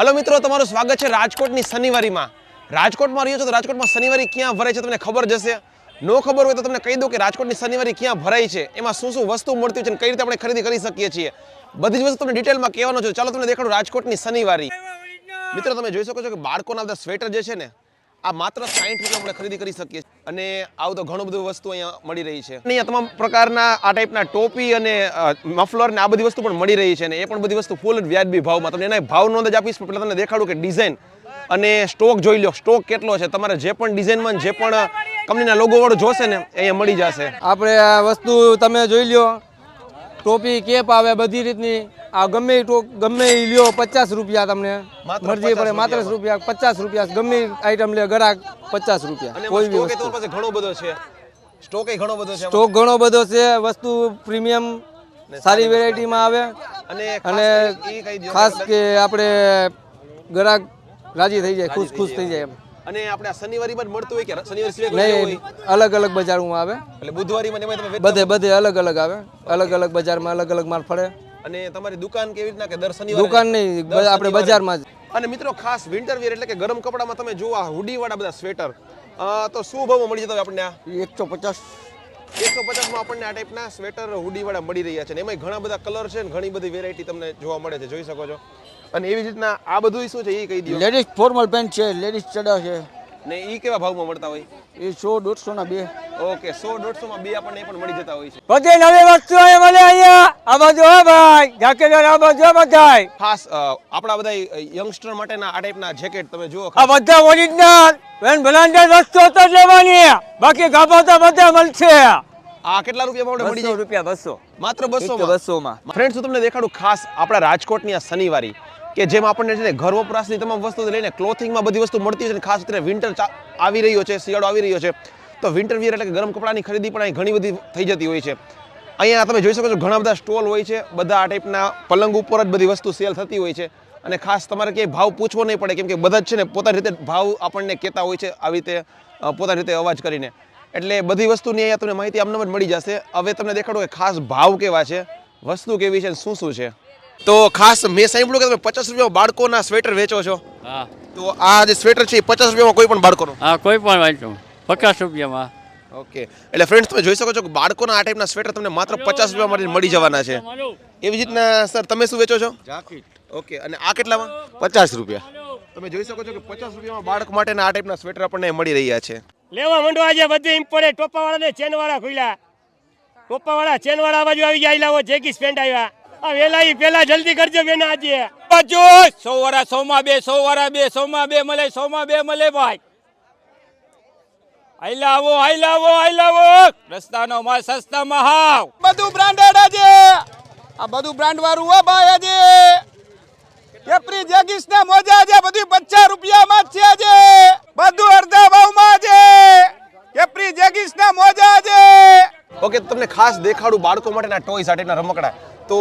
Hello મિત્રો, તમારું સ્વાગત છે રાજકોટની શનિવારીમાં. રાજકોટમાં રહ્યો છો તો રાજકોટમાં શનિવારી ક્યાં ભરાય છે તમને ખબર જશે? નો ખબર હોય તો તમને કહી દઉં કે રાજકોટની શનિવારી ક્યાં ભરાય છે? એમાં શું શું વસ્તુ મળતી છે કઈ રીતે આપણે ખરીદી કરી શકીએ છીએ? બધી જ વસ્તુ તમને ડિટેલમાં કહેવાનો છે. ચાલો તમને દેખાડું રાજકોટની શનિવારી. મિત્રો, તમે જોઈ શકો છો કે બાળકોના બધા સ્વેટર જે છે ને, આ માત્ર સાઠ રૂપિયા આપણે ખરીદી કરી શકીએ અને આવું તો ઘણું બધું વસ્તુ અહીંયા મળી રહી છે. અહીંયા તમામ પ્રકારના આ ટાઈપના ટોપી અને મફલર ને આ બધી વસ્તુ પણ મળી રહી છે અને એ પણ બધી વસ્તુ ફૂલ વ્યાજબી ભાવમાં. તમને એના ભાવ નોંધ જ આપીશ પહેલાં તમને દેખાડું કે ડિઝાઇન અને સ્ટોક જોઈ લો સ્ટોક કેટલો છે? તમારે જે પણ ડિઝાઇનમાં જે પણ કંપનીના લોગો વાળું જોશે ને અહીંયા મળી જશે. આપણે આ વસ્તુ તમે જોઈ લ્યો. ટોપી કેપ આવે બધી રીતની. આ ગમે ગમે ઈ લ્યો પચાસ રૂપિયા તમને. મરજી પડે માત્ર રૂપિયા. પચાસ રૂપિયા. ગમે આઈટમ લે ગરાક પચાસ રૂપિયા. કોઈ બી વસ્તુ. ઘણો બધો છે. સ્ટોક ઘણો બધો છે સ્ટોક ઘણો બધો છે. વસ્તુ પ્રીમિયમ સારી વેરાયટીમાં આવે. અને એ ખાસ કે આપણે ગરાક રાજી થઈ જાય ખુશ ખુશ થઈ જાય એમ. અને આપણે આ પણ મળતું હોય કે શનિવાર સિવાય નહીં અલગ અલગ બજારમાં આવે. એટલે બુધવારીમાં માં એમાં તમે બધે બધે અલગ અલગ આવે. અલગ અલગ બજારમાં અલગ અલગ માલ ફળે. અને તમારી દુકાન કેવી રીતના કે દર શનિવારે? દુકાન નહીં આપણે બજારમાં જ. અને મિત્રો ખાસ વિન્ટર વેર એટલે કે ગરમ કપડામાં તમે જુઓ આ હુડી વાળા બધા સ્વેટર અ, તો શું ભાવમાં મળી જતા હોય આપણને આ? એકસો પચાસ. એકસો પચાસમાં આપણને આ ટાઈપના સ્વેટર હુડી વાળા મળી રહ્યા છે. અને એમાં ઘણા બધા કલર છે ને ઘણી બધી વેરાયટી તમને જોવા મળે છે. જોઈ શકો છો. અને એવી જ રીતના આ બધું શું છે? એ કહી દો લેડીઝ ફોર્મલ પેન્ટ છે લેડીઝ ચડા છે. ને એ કેવા ભાવમાં મળતા હોય? એ સો દોઢસો ના બે. ઓકે સો દોઢસો માં બે આપણને પણ મળી જતા હોય છે. બધી નવી વસ્તુ મળે અહીંયા. આ બાજુ હા ભાઈ. જાકેટ આ બાજુ બધાય. ખાસ આપણા બધા યંગસ્ટર માટેના આ ટાઈપના જેકેટ તમે જુઓ આ બધા ઓરિજિનલ વેન બ્રાન્ડેડ વસ્તુ તો લેવાની. બાકી ગાભા તો બધા મળશે. આ કેટલા રૂપિયામાં આપણે મળી જાય? રૂપિયા બસો. માત્ર બસો માં ફ્રેન્ડ્સ હું તમને દેખાડું ખાસ આપણા રાજકોટની આ શનિવારી. કે જેમ આપણને છે ને ઘર વપરાશની તમામ વસ્તુ લઈને ક્લોથિંગમાં બધી વસ્તુ મળતી હોય છે ખાસ કરીને વિન્ટર આવી રહ્યો છે, શિયાળો આવી રહ્યો છે, તો વિન્ટર વિયર એટલે કે ગરમ કપડાની ખરીદી પણ અહીં ઘણી બધી થઈ જતી હોય છે. અહીંયા તમે જોઈ શકો છો ઘણા બધા સ્ટોલ હોય છે, બધા આ ટાઈપના પલંગ ઉપર જ બધી વસ્તુ સેલ થતી હોય છે. અને ખાસ તમારે ક્યાંય ભાવ પૂછવો નહીં પડે, કેમ કે બધા જ છે ને પોતાની રીતે ભાવ આપણને કહેતા હોય છે આવી રીતે પોતાની રીતે અવાજ કરીને. એટલે બધી વસ્તુની અહીંયા તમને માહિતી આમને જ મળી જશે. હવે તમને દેખાડો કે ખાસ ભાવ કેવા છે, વસ્તુ કેવી છે શું શું છે. તો ખાસ મેં સાંભળ્યું કે તમે પચાસ રૂપિયામાં બાળકોના સ્વેટર વેચો છો. હા. તો આ જે સ્વેટર છે એ પચાસ રૂપિયામાં કોઈ પણ બાળકોનો? હા કોઈ પણ વાંચો. પચાસ રૂપિયામાં. ઓકે. એટલે ફ્રેન્ડ્સ તમે જોઈ શકો છો કે બાળકોના આ ટાઈપના સ્વેટર તમને માત્ર પચાસ રૂપિયા માટે મળી જવાના છે. એવી રીતના સર તમે શું વેચો છો? ઓકે. અને આ કેટલામાં? પચાસ રૂપિયા. તમે જોઈ શકો છો કે પચાસ રૂપિયામાં બાળક માટેના આ ટાઈપના સ્વેટર આપણને મળી રહ્યા છે. લેવા મંડો આજે બધે ઇમ્પોર્ટેડ ટોપાવાળા ને ચેન વાળા ખુલ્યા ટોપાવાળા ચેનવાળા ચેન વાળા બાજુ આવી ગયા લાવો જેકી પેન્ટ આવ્યા. વેલા ઈ પેલા જલ્દી કરજો બેન આજે. બાજુ! સો વરા સો માં બે સો વરા બે સો માં બે મળે સો માં બે મળે ભાઈ. આઈ લાવો આઈ લાવો આઈ લાવો રસ્તાનો માલ સસ્તામાં હાવ. બધું બ્રાન્ડેડ આજે. આ બધું બ્રાન્ડ વાળું હો ભાઈ આજે. કેપરી જેગીસ ને મોજા છે બધું પચાસ રૂપિયામાં જ છે આજે. બધું અડધા ભાવમાં છે કેપરી જેગીસ ને મોજા છે ઓકે તમને ખાસ દેખાડું બાળકો માટેના ટોયસ આ ટાઈપના રમકડા. તો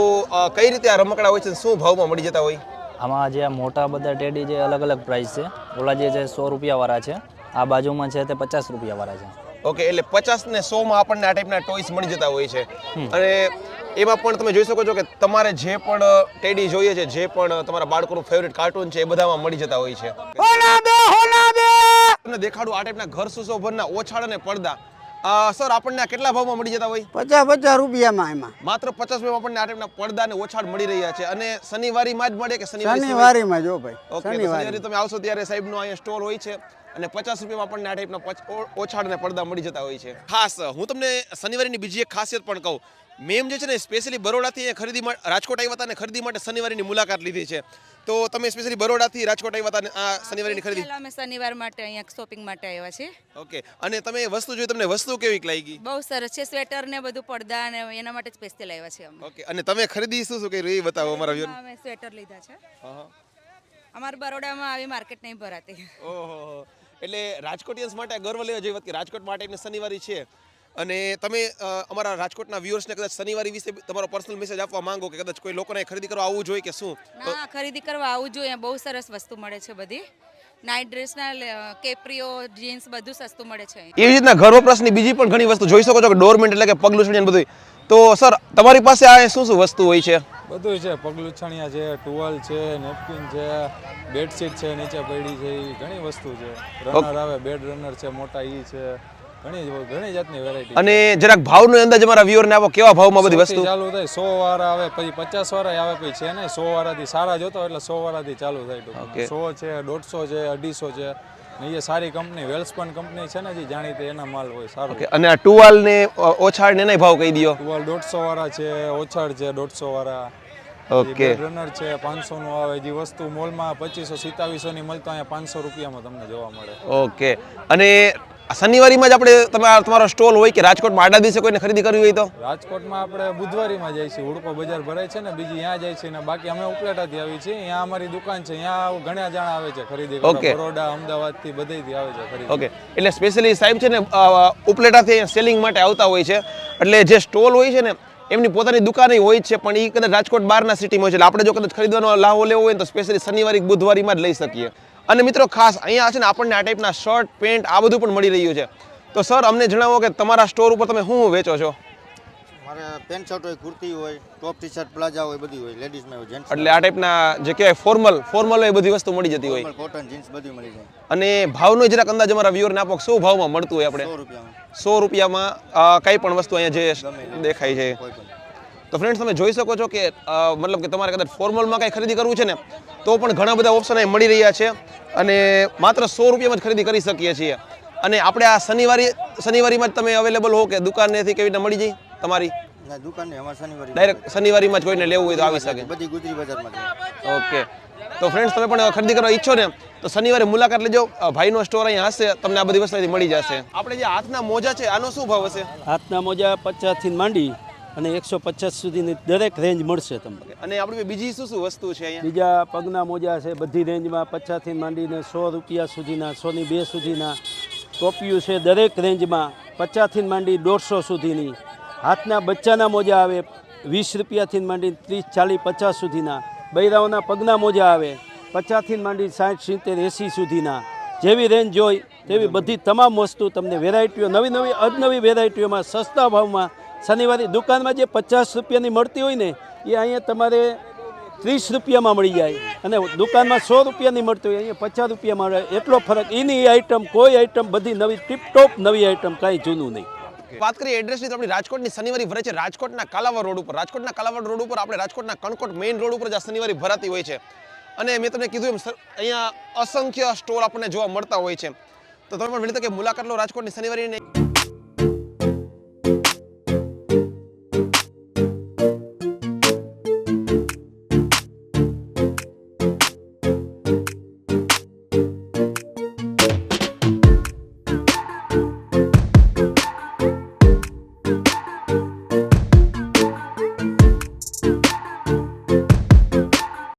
કઈ રીતે આ રમકડા હોય છે અને શું ભાવમાં મળી જતા હોય? આમાં જે આ મોટા બધા ટેડી જે અલગ અલગ પ્રાઇસ છે ઓલા જે છે સો રૂપિયાવાળા છે આ બાજુમાં છે તે પચાસ રૂપિયાવાળા છે. ઓકે એટલે પચાસ ને સો માં આપણને આ ટાઈપના ટોયસ મળી જતા હોય છે. અને એમાં પણ તમે જોઈ શકો છો કે તમારે જે પણ ટેડી જોઈએ છે જે પણ તમારા બાળકોનું ફેવરેટ કાર્ટૂન છે એ બધામાં મળી જતા હોય છે. તમને દેખાડું આ ટાઈપના ઘર સુશોભનના ઓછાળ અને પડદા. સર આપણને કેટલા ભાવમાં મળી જતા હોય? પચાસ પચાસ રૂપિયામાં એમાં. માત્ર પચાસ આપણને આ ટાઈપના પડદા ને ઓછાડ મળી રહ્યા છે. અને શનિવારીમાં જ મળે કે શનિવારી? શનિવારીમાં જો ભાઈ. ઓકે શનિવારે તમે આવશો ત્યારે સાહેબનો અહીંયા સ્ટોર હોય છે. અને પચાસ રૂપિયામાં આપણને આ ટાઈપના ઓછાડને પડદા મળી જતા હોય છે. ખાસ હું તમને શનિવારીની બીજી એક ખાસિયત પણ કહું. મેમ જે છે ને સ્પેશિયલી બરોડાથી ખરીદી માટે રાજકોટ આવ્યા હતા અને ખરીદી માટે શનિવારીની મુલાકાત લીધી છે. તો તમે સ્પેશિયલી બરોડાથી રાજકોટ આવ્યા હતા અને આ શનિવારની ખરીદી? અમે શનિવાર માટે અહીંયા શોપિંગ માટે આવ્યા છે ઓકે. અને તમે વસ્તુ જોઈ તમને વસ્તુ કેવી લાગી? બહુ સરસ છે સ્વેટર ને બધું પડદા ને એના માટે સ્પેશિયલ આવ્યા છે અમે. ઓકે. અને તમે ખરીદી શું શું કર્યું એ બતાવો અમારા વ્યૂ અમે સ્વેટર લીધા છે. અમારા બરોડામાં આવી માર્કેટ નહીં ભરાતી. ઓહો એટલે રાજકોટિયન્સ માટે ગર્વ લેવા જેવી વાત કે રાજકોટ માટે એમને શનિવારી છે. અને તમે અમારા રાજકોટના વ્યુઅર્સને કદાચ શનિવારી વિશે તમારો પર્સનલ મેસેજ આપવા માંગો કે કદાચ કોઈ લોકોને ખરીદી કરવા આવવું જોઈએ કે શું? તો ના ખરીદી કરવા આવવું જોઈએ. બહુ સરસ વસ્તુ મળે છે બધી. નાઇટ ડ્રેસના કેપ્રીઓ જીન્સ બધું સસ્તું મળે છે એવી રીતના ઘર વપરાશની બીજી પણ ઘણી વસ્તુ જોઈ શકો છો કે ડોરમેન્ટ એટલે કે પગલું છે બધું તો સર તમારી પાસે આ શું શું વસ્તુ હોય છે? બધું છે. પગલુછણિયા છે ટુવાલ છે નેપકિન છે બેડશીટ છે નીચે પડી છે એ ઘણી વસ્તુ છે. રનર આવે બેડ રનર છે મોટા ઈ છે. ઘણી ઘણી જાતની વેરાયટી અને જરાક ભાવનો અંદાજ અમારા વ્યુઅરને આવો કેવા ભાવમાં બધી વસ્તુ? ચાલુ થાય સો વાળા આવે પછી પચાસ વાળા આવે પછી છે ને સો વાળાથી સારા જોતો એટલે સો વાળાથી ચાલુ થાય. સો છે દોઢસો છે અઢીસો છે. ને એ સારી કંપની વેલ્સપન કંપની છે ને જે જાણીતી એના માલ હોય સારો. અને આ ટુવાલ ને ઓછાળ ને એનાય ભાવ કહી દો ટુવાલ દોઢસો વાળા છે ઓછાડ છે દોઢસો વાળા ઓકે રનર છે પાંચસો નું આવે. જે વસ્તુ મોલમાં પચીસો સિત્તાવીસો ની મળતા અહીંયા પાંચસો રૂપિયામાં તમને જોવા મળે. ઓકે અને શનિવારીમાં જ આપણે તમે તમારો સ્ટોલ હોય કે રાજકોટમાં આડા દિવસે કોઈને ખરીદી કરવી હોય તો? રાજકોટમાં આપણે બુધવારીમાં જાય છે હુડકો બજાર ભરાય છે ને બીજી ત્યાં જાય છે ને બાકી અમે ઉપલેટાથી આવી છીએ. અહીંયા અમારી દુકાન છે અહીંયા ઘણા જણા આવે છે ખરીદી ઓકે. બરોડા અમદાવાદથી બધેથી આવે છે ખરીદી. ઓકે. એટલે સ્પેશિયલી સાહેબ છે ને ઉપલેટાથી સેલિંગ માટે આવતા હોય છે. એટલે જે સ્ટોલ હોય છે ને એમની પોતાની દુકાન હોય છે પણ એ કદાચ રાજકોટ બહારના સિટીમાં હોય છે. એટલે આપણે જો કદાચ ખરીદવાનો લાહો લેવો હોય તો સ્પેશિયલી શનિવારી બુધવારીમાં જ લઈ શકીએ. અને મિત્રો ખાસ અહીંયા છે ને આપણને આ ટાઈપના શર્ટ પેન્ટ આ બધું પણ મળી રહ્યું છે. તો સર અમને જણાવો કે તમારા સ્ટોર ઉપર તમે શું વેચો છો? મારે પેન્ટ શર્ટ હોય કુર્તી હોય ટોપ ટી શર્ટ પ્લાઝા હોય બધી હોય લેડીઝમાં હોય જેન્ટ્સ એટલે આ ટાઈપના જે કહેવાય ફોર્મલ ફોર્મલ એ બધી વસ્તુ મળી જતી હોય. કોટન જીન્સ બધી મળી જાય. અને ભાવનો જરાક અંદાજ અમારા વ્યુઅરને આપો શું ભાવમાં મળતું હોય આપણે? સો રૂપિયામાં. સો રૂપિયામાં કઈ પણ વસ્તુ અહીંયા જે દેખાય છે. કોઈ પણ. તો ફ્રેન્ડ્સ તમે જોઈ શકો છો કે મતલબ કે તમારે કદાચ ફોર્મલમાં કંઈ ખરીદી કરવું છે ને તો પણ ઘણા બધા ઓપ્શન અહીં મળી રહ્યા છે. અને માત્ર સો રૂપિયામાં જ ખરીદી કરી શકીએ છીએ. અને આપણે આ શનિવારી શનિવારીમાં જ તમે અવેલેબલ હો કે દુકાનેથી કેવી રીતે મળી જાય તમારી? ના અમારે શનિવારે ડાયરેક્ટ શનિવારીમાં જ કોઈને લેવું હોય તો આવી શકે. બધી ગુજરી બજારમાં ઓકે. તો ફ્રેન્ડ્સ તમે પણ ખરીદી કરવા ઈચ્છો ને તો શનિવારે મુલાકાત લેજો. ભાઈનો સ્ટોર અહીંયા હશે તમને આ બધી વસ્તુ મળી જશે. આપણે જે હાથના મોજા છે આનો શું ભાવ હશે? હાથના મોજા પચાસથી માંડી. અને એકસો પચાસ સુધીની દરેક રેન્જ મળશે તમને. અને આપણે બીજી શું શું વસ્તુ છે અહીંયા? બીજા પગના મોજા છે બધી રેન્જમાં પચાસથી માંડીને સો રૂપિયા સુધીના સોની બે સુધીના ટોપિયું છે દરેક રેન્જમાં પચાસથી માંડી દોઢસો સુધીની. હાથના બચ્ચાના મોજા આવે વીસ રૂપિયાથી માંડી ત્રીસ ચાલીસ પચાસ સુધીના. બૈરાઓના પગના મોજા આવે પચાસથી માંડી સાઠ સિત્તેર એંસી સુધીના. જેવી રેન્જ જોઈ તેવી બધી તમામ વસ્તુ તમને વેરાયટીઓ નવી નવી અજનવી વેરાયટીઓમાં સસ્તા ભાવમાં શનિવારે દુકાનમાં જે પચાસ રૂપિયાની મળતી હોય ને, એ અહીંયા તમારે ત્રીસ રૂપિયામાં મળી જાય. અને દુકાનમાં સો રૂપિયાની મળતી હોય, અહીંયા પચાસ રૂપિયામાં મળે. એટલો ફરક. એની આઈટમ કોઈ આઈટમ બધી નવી ટીપટોપ નવી આઈટમ કાંઈ જૂનું નહીં. વાત કરીએ એડ્રેસની તો આપણી રાજકોટની શનિવારી ભરે છે. રાજકોટના કાલાવડ રોડ ઉપર. રાજકોટના કાલાવડ રોડ ઉપર આપણે રાજકોટના કણકોટ મેઇન રોડ ઉપર જ આ શનિવારી ભરાતી હોય છે. અને મેં તમને કીધું એમ અહીંયા અસંખ્ય સ્ટોર આપણને જોવા મળતા હોય છે. તો તમે પણ વહેલી કે મુલાકાત લો રાજકોટની શનિવારીની.